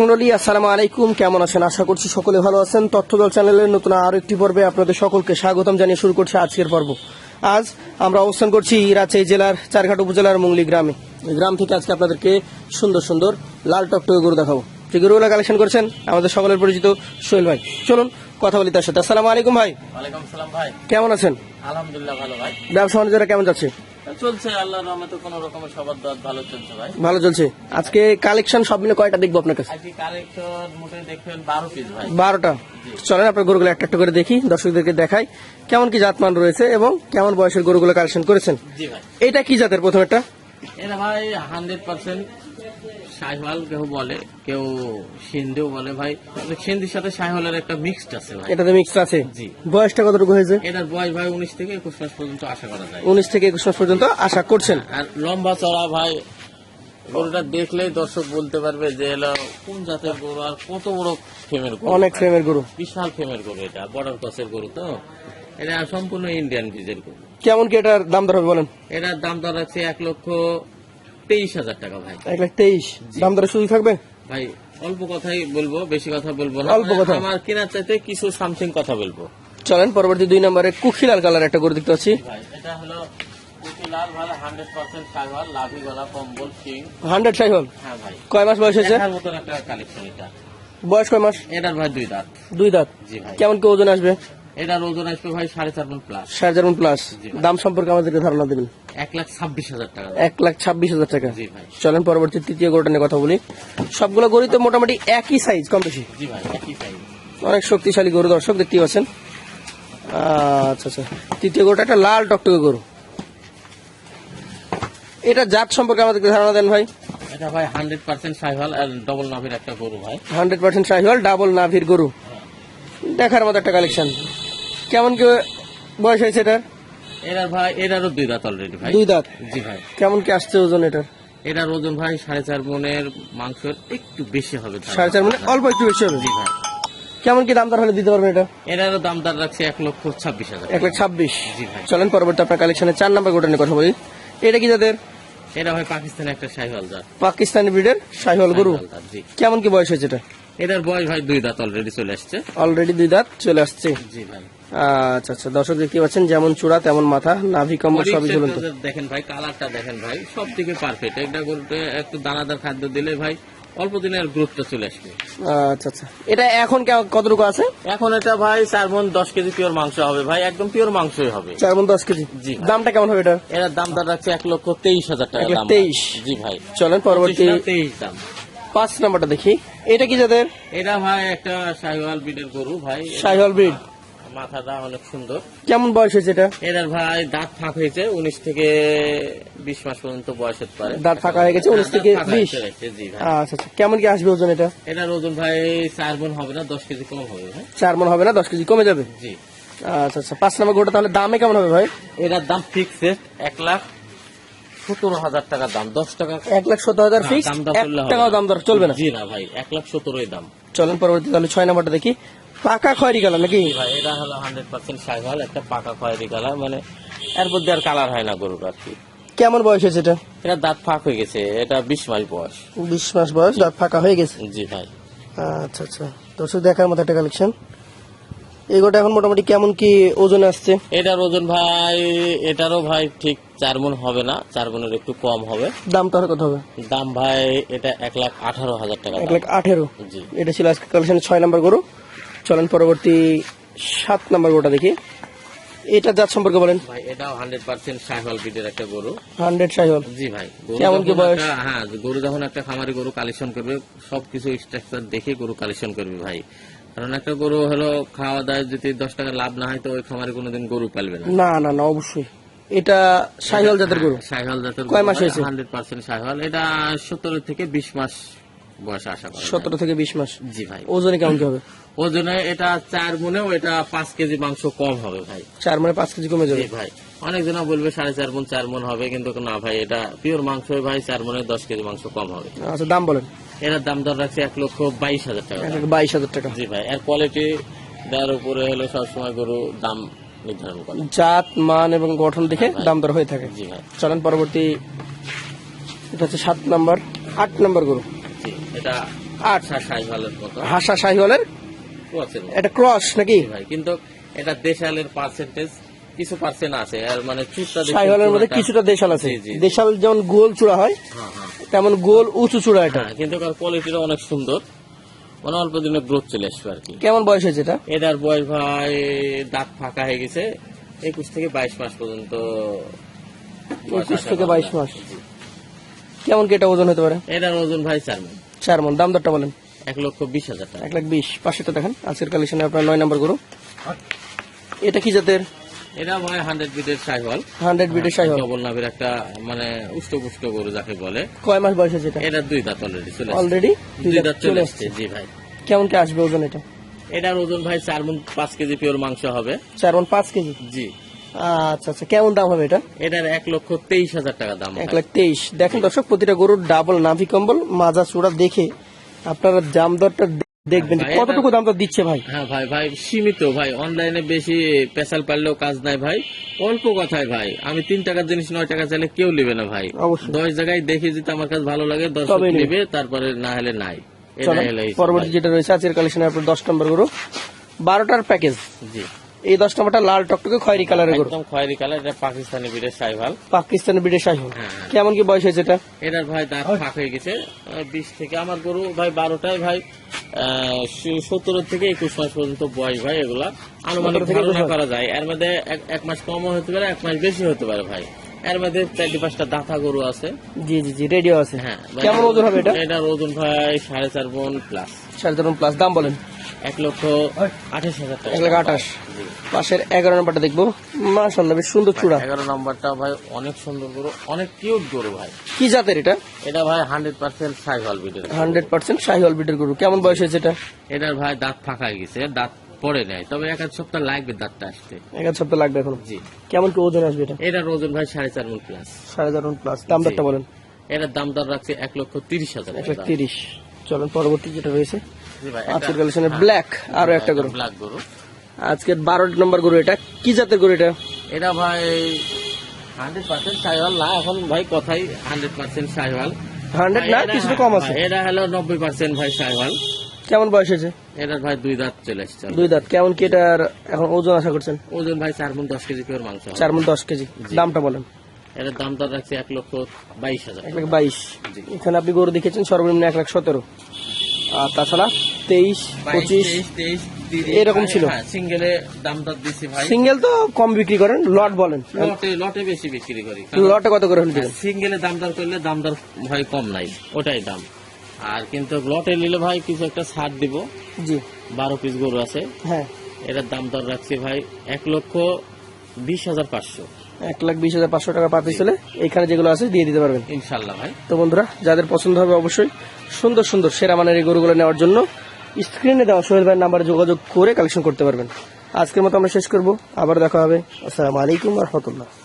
মন্ডলী আসসালামু আলাইকুম। কেমন আছেন? আশা করছি সকলে ভালো আছেন। তথ্যদল চ্যানেলের নতুন আরও একটি পর্বে আপনাদের সকলকে স্বাগতম জানিয়ে শুরু করছে আজকের পর্ব। আজ আমরা অবস্থান করছি রাজশাহী জেলার চারঘাট উপজেলার মুংলি গ্রামে। গ্রাম থেকে আজকে আপনাদেরকে সুন্দর সুন্দর লাল টকটকে গরু দেখাবো। যে গরুগুলো কালেকশন করছেন? আমাদের সকলের পরিচিত সোহেল ভাই। চলুন কথা বলি তার সাথে। আসসালামু আলাইকুম ভাই। ভাই। কেমন আছেন? আলহামদুলিল্লাহ ভালো ভাই। ব্যবসা বাণিজ্যটা কেমন যাচ্ছে? চলছে আল্লাহর রহমতে কোনো রকমের সবার দাঁত ভালো চলছে ভাই। ভালো চলছে। আজকে কালেকশন সব মিলে কয়টা দেখব আপনার কাছে? আজকে কালেকশন মোটে দেখবেন বারো পিস ভাই। বারোটা? চলেন আপনার গরুগুলো একটা একটা করে দেখি দর্শকদেরকে দেখাই। কেমন কি জাতমান রয়েছে এবং কেমন বয়সের গরুগুলো কালেকশন করেছেন? জি ভাই। এটা কি জাতের প্রথম একটা? এটা ভাই হান্ড্রেড পার্সেন্ট শাহিওয়াল কেউ বলে কেউ সিন্ধেও বলে ভাই সিন্ধির সাথে শাহিওয়ালের একটা মিক্সড আছে ভাই। এটাতে মিক্স আছে? জি। বয়সটা কতটুকু হয়েছে? এটার বয়স ভাই উনিশ থেকে একুশ মাস পর্যন্ত আশা করা যায়। উনিশ থেকে একুশ মাস পর্যন্ত আশা করছেন? আর লম্বা চড়া ভাই গরুটা দেখলেই দর্শক বলতে পারবে যে এলো কোন জাতের গরু আর কত বড় ফেমের গরু। অনেক ফেমের গরু। বিশাল ফেমের গরু এটা বর্ডার ক্রসের গরু তো। এটা সম্পূর্ণ ইন্ডিয়ান বীজের গরু। কেমন কি এটার দাম দর হবে বলেন? এটার দাম দর আছে এক লক্ষ তেইশ হাজার টাকা ভাই। এক লাখ তেইশ। দাম দরে সুযোগ থাকবে? ভাই অল্প কথাই বলব বেশি কথা বলব না। অল্প কথা। আমার কেনার চাইতে কিছু সামথিং কথা বলব। চলেন পরবর্তী দুই নম্বরে কুখিলাল কালার একটা গরু দেখতে পাচ্ছি। এটা হলো হান্ড্রেড সাইহল? হ্যাঁ ভাই। কয় মাস বয়স হয়েছে? কয় মাস? এটার ভাই দুই দাঁত। দুই দাঁত। কেমন কি ওজন আসবে? এটার ওজন আসবে ভাই সাড়ে চার মন প্লাস সাড়ে চার প্লাস দাম সম্পর্কে আমাদেরকে ধারণা দেবেন। এক লাখ ছাব্বিশ হাজার টাকা। এক লাখ ছাব্বিশ হাজার টাকা। জি ভাই। চলেন পরবর্তী তৃতীয় গরুটা নিয়ে কথা বলি। সবগুলো গরু তো মোটামুটি একই সাইজ কম বেশি। জি ভাই একই সাইজ অনেক শক্তিশালী গরু দর্শক দেখতে পাচ্ছেন। আচ্ছা আচ্ছা। তৃতীয় গরুটা একটা লাল টকটকে গরু। এটা জাত সম্পর্কে আমাদেরকে ধারণা দেন ভাই। এটা ভাই হান্ড্রেড পার্সেন্ট সাইভাল আর ডবল নাভের একটা গরু ভাই। হান্ড্রেড পার্সেন্ট শাহিওয়াল ডাবল নাভির গরু। দেখার মতো একটা কালেকশন কেমন কি বয়স হয়েছে এটার? এটার ভাই এটারও দুই দাঁত অলরেডি ভাই। দুই দাঁত? জি ভাই। কেমন কি আসছে ওজন এটার? এটার ওজন ভাই সাড়ে চার মনের মাংসের একটু বেশি হবে সাড়ে চার মানে অল্প একটু বেশি হবে? জি ভাই। কেমন কি দাম দর হলে দিতে পারবেন এটা? এটারও দাম দাম রাখছে এক লক্ষ ছাব্বিশ হাজার এক লাখ ছাব্বিশ। জি ভাই। চলেন পরবর্তী আপনার কালেকশনে চার নাম্বার গোটা নিয়ে কথা বলি। এটা কি যাদের এটা ভাই পাকিস্তানের একটা সাইভাল জাত। পাকিস্তানি ব্রিডের শাহিওয়াল গরু। কেমন কি বয়স হয়েছে এটা? এটার বয়স ভাই দুই দাঁত অলরেডি চলে আসছে। অলরেডি দুই দাঁত চলে আসছে। জি ভাই। আচ্ছা আচ্ছা দর্শক দেখতে পাচ্ছেন যেমন চূড়া তেমন মাথা নাভি কম্বল সবই ঝুলন্ত দেখেন ভাই কালারটা দেখেন ভাই সব থেকে পারফেক্ট একটা গরুতে একটু দানাদার খাদ্য দিলে ভাই অল্প দিনের গ্রোথটা চলে আসবে। আচ্ছা আচ্ছা। এটা এখন কতটুকু আছে? এখন এটা ভাই চার মন দশ কেজি পিওর মাংস হবে ভাই একদম পিওর মাংসই হবে। চার মন দশ কেজি? জি। দামটা কেমন হবে এটা? এটার দাম রাখছে এক লক্ষ তেইশ হাজার টাকা তেইশ। জি ভাই। চলেন পরবর্তী তেইশ দাম। পাঁচ নাম্বারটা দেখি। এটা কি যাদের? এটা ভাই একটা শাহিওয়াল বিডের গরু ভাই। শাহিওয়াল ব্রিড। মাথাটা অনেক সুন্দর। কেমন বয়স হয়েছে এটা? এটার ভাই দাঁত ফাঁক হয়েছে উনিশ থেকে বিশ মাস পর্যন্ত বয়স হতে পারে। দাঁত ফাঁকা হয়ে গেছে উনিশ থেকে বিশ। আচ্ছা আচ্ছা। কেমন কি আসবে ওজন এটা? এটার ওজন ভাই চার মন হবে না দশ কেজি কম হবে ভাই। চার মন হবে না দশ কেজি কমে যাবে? জি। আচ্ছা আচ্ছা। পাঁচ নাম্বার গোটা তাহলে দামে কেমন হবে ভাই? এটার দাম ফিক্সড এক লাখ। সতেরো হাজার টাকা দাম দশ টাকা এক লাখ সত্তর হাজার ফিক্স টাকাও দাম দর চলবে না। জি না ভাই এক লাখ সতেরোই দাম। চলেন পরবর্তী তাহলে ছয় নাম্বারটা দেখি। পাকা খয়েরি কালার নাকি? ভাই এটা হলো হান্ড্রেড পার্সেন্ট সাইভাল একটা পাকা খয়েরি কালার মানে এর মধ্যে আর কালার হয় না গরুর আর কি। কেমন বয়স হয়েছে এটা? এটা দাঁত ফাঁক হয়ে গেছে এটা বিশ মাইল বয়স। বিশ মাস বয়স দাঁত ফাঁকা হয়ে গেছে? জি ভাই। আচ্ছা আচ্ছা। দর্শক দেখার মতো একটা কালেকশন এগোটা এখন মোটামুটি কেমন কি ওজনে আসছে? এটার ওজন ভাই এটারও ভাই ঠিক চার মন হবে না চার মনের একটু কম হবে। দাম তার কত হবে? দাম ভাই এটা এক লাখ আঠারো হাজার টাকা এক লাখ আঠেরো? জি। এটা ছিল আজকে কালেকশনের ছয় নাম্বার গরু। চলেন পরবর্তী সাত নাম্বার গরুটা দেখি। এটা জাত সম্পর্কে বলেন। ভাই এটাও হান্ড্রেড পার্সেন্ট সাইহল বিটের একটা গরু। হান্ড্রেড সাইহল জি ভাই কেমন কি বয়স? হ্যাঁ গরু যখন একটা খামারি গরু কালেকশন করবে সবকিছু স্ট্রাকচার দেখে গরু কালেকশন করবে ভাই। কারণ একটা গরু হলো খাওয়া দাওয়া যদি দশ টাকা লাভ না হয় তো ওই খামারি কোনোদিন গরু পালবে না। না না না অবশ্যই। এটা সাইহল জাতের গরু। সাইহল জাতের কয় মাস হয়েছে? সাইহল। এটা সতেরো থেকে বিশ মাস বয়স আশা করা যায়। সতেরো থেকে বিশ মাস? জি ভাই। ওজনে কেমন কি হবে? ওজনে এটা চার মনেও এটা পাঁচ কেজি মাংস কম হবে ভাই। চার মানে পাঁচ কেজি কমে যাবে? ভাই। অনেকজনা বলবে সাড়ে চার মন চার মন হবে কিন্তু না ভাই এটা পিওর মাংস ভাই চার মনে দশ কেজি মাংস কম হবে। আচ্ছা দাম বলেন। এটার দাম দর রাখছে এক লক্ষ বাইশ হাজার টাকা। বাইশ হাজার টাকা। জি ভাই এর কোয়ালিটি দেওয়ার উপরে হলো সবসময় গরু দাম নির্ধারণ করে। জাত মান এবং গঠন দেখে দাম দর হয়ে থাকে। জি ভাই। চলেন পরবর্তী এটা হচ্ছে সাত নাম্বার আট নাম্বার গরু। জি এটা আট। আশা সাইভালের মতো। হাসা শাহিওয়ালের ক্রসের মতো। এটা ক্রস নাকি? ভাই কিন্তু এটা দেশালের পার্সেন্টেজ কিছু পার্সেন্ট আছে। আর মানে দেখতে শাহিওয়ালের মধ্যে কিছুটা দেশাল আছে। দেশাল যেমন গোল চূড়া হয় হ্যাঁ হ্যাঁ। তেমন গোল উঁচু চূড়া এটা? হ্যাঁ কিন্তু কোয়ালিটিটা অনেক সুন্দর। মানে অল্প দিনে গ্রোথ চলে আসবে আর কি। কেমন বয়স হয়েছে এটা? এটার বয়স ভাই দাঁত ফাঁকা হয়ে গেছে। একুশ থেকে বাইশ মাস পর্যন্ত একুশ থেকে বাইশ মাস। কেমন কি এটা ওজন হতে পারে? এটার ওজন ভাই চার মণ। চার মন দাম দরটা বলেন। এক লক্ষ বিশ হাজার টাকা। এক লাখ বিশ। পাশেটা দেখেন আজকের কালেকশনে আপনার নয় নম্বর গরু। এটা কি জাতের? এটা ভাই হান্ড্রেড বিটের সাইহল হান্ড্রেড বিটের শাহিওয়াল ডবল নাভের একটা মানে উষ্ট পুষ্ট গরু যাকে বলে। কয় মাস বয়স এটা? দুই দাঁত অলরেডি চলে অলরেডি দুই দাঁত চলে আসছে। জি ভাই। কেমন কি আসবে ওজন এটা? এটার ওজন ভাই চার মন পাঁচ কেজি পিওর মাংস হবে। চার মন পাঁচ কেজি? জি। আচ্ছা আচ্ছা কেমন দাম হবে এটা? এটার এক লক্ষ তেইশ হাজার টাকা দাম এক লাখ তেইশ। দেখেন দর্শক প্রতিটা গরুর ডাবল নাভি কম্বল মাজা চূড়া দেখে আপনারা দাম দরটা দেখবেন ভাই, কতটুকু দাম তো দিচ্ছে ভাই? হ্যাঁ ভাই ভাই সীমিত ভাই অনলাইনে বেশি পেশাল পারলেও কাজ নাই ভাই। অল্প কথায় ভাই আমি তিন টাকার জিনিস নয় টাকা চাইলে কেউ নেবে না ভাই। দশ জায়গায় দেখে যদি আমার কাছে ভালো লাগে দশ নেবে। তারপরে না হলে নাই। পরবর্তী যেটা রয়েছে আজকের কালেকশনে আপনার দশ নম্বর গরু। বারোটার প্যাকেজ জি। এই দশ নম্বরটা লাল টকটকে খয়েরি কালারের গরু। একদম খয়েরি কালার এটা পাকিস্তানি বিটের সাইভাল পাকিস্তানি বিদেশ শাহিওয়াল হ্যাঁ, হ্যাঁ। কেমন কি বয়স হয়েছে এটা? এটার ভাই দাঁত ফাঁক হয়ে গেছে। বিশ থেকে আমার গরু ভাই বারোটায় ভাই সতেরো থেকে একুশ মাস পর্যন্ত বয়স ভাই এগুলা। আনুমানিক থেকে 21 ধারণা করা যায়। এর মধ্যে এক- এক মাস কমও হতে পারে এক মাস বেশি হতে পারে ভাই। এর মধ্যে চারটি পাঁচটা দাঁতা গরু আছে। জি জি জি রেডিও আছে। হ্যাঁ কেমন ওজন হবে এটা? এটার ওজন ভাই সাড়ে চার মন প্লাস সাড়ে তেরো প্লাস দাম বলেন। এক লক্ষ আঠাশ হাজার টাকা। এক লাখ আঠাশ। পাশের এগারো নম্বরটা দেখব। মাশাল্লাহ বেশ সুন্দর চূড়া। এগারো নম্বরটা ভাই অনেক সুন্দর গরু অনেক কিউট গরু ভাই। কি জাতের এটা? এটা ভাই হান্ড্রেড পার্সেন্ট সাইভাল বিটের হান্ড্রেড পার্সেন্ট শাহিওয়াল বিটের গরু। কেমন বয়স হয়েছে এটা? এটার ভাই দাঁত ফাঁকা গেছে দাঁত পড়ে নাই তবে এক এক সপ্তাহ লাগবে দাঁতটা আসতে। এক আধ সপ্তাহ লাগবে এখন? জি। কেমন কি ওজন আসবে এটা? এটার ওজন ভাই সাড়ে চার মন প্লাস সাড়ে তেরো প্লাস দাম দরটা বলেন। এটার দাম দর রাখছে এক লক্ষ তিরিশ হাজার এক লাখ তিরিশ। চলেন পরবর্তী যেটা রয়েছে। আজকের কালেকশনে ব্ল্যাক আরও একটা গরু। ব্ল্যাক গরু। আজকের বারো নম্বর গরু এটা। কি জাতের গরু এটা? এটা ভাই হান্ড্রেড পার্সেন্ট সাইওয়াল না এখন ভাই কথাই হান্ড্রেড পার্সেন্ট সাইওয়াল হান্ড্রেড না কিছুটা কম আছে। এটা হলো নব্বই পার্সেন্ট ভাই সাইওয়াল কেমন বয়স হয়েছে? এটার ভাই দুই দাঁত চলে আসছে দুই দাঁত। কেমন কি এটার এখন ওজন আশা করছেন? ওজন ভাই চার মন দশ কেজি পিওর মাংস চার মন দশ কেজি। দামটা বলেন। এটার দাম দর রাখছে এক লক্ষ বাইশ হাজার এক লাখ বাইশ। এখানে আপনি গরু দেখেছেন সর্বনিম্ন এক লাখ সতেরো। আর তাছাড়া তেইশ পঁচিশ এরকম ছিল। সিঙ্গেলে দাম দর দিছি ভাই। সিঙ্গেল তো কম বিক্রি করেন লট বলেন। লটে লটে বেশি বিক্রি করি। লটে কত করে সিঙ্গেলে দাম দর করলে দাম দর ভাই কম নাই ওটাই দাম। আর কিন্তু লটে নিলে ভাই কিছু একটা ছাড় দিব। জি। বারো পিস গরু আছে। হ্যাঁ। এটার দাম দর রাখছি ভাই এক লক্ষ বিশ হাজার পাঁচশো। এক লাখ বিশ হাজার পাঁচশো টাকা পিস হলে এখানে যেগুলো আছে দিয়ে দিতে পারবেন। ইনশাল্লাহ ভাই। তো বন্ধুরা যাদের পছন্দ হবে অবশ্যই সুন্দর সুন্দর সেরা মানের এই গরুগুলো নেওয়ার জন্য স্ক্রিনে দেওয়া সোহেল ভাইয়ের নাম্বারে যোগাযোগ করে কালেকশন করতে পারবেন। আজকের মতো আমরা শেষ করব। আবার দেখা হবে। আসসালামু আলাইকুম রহমতুল্লাহ।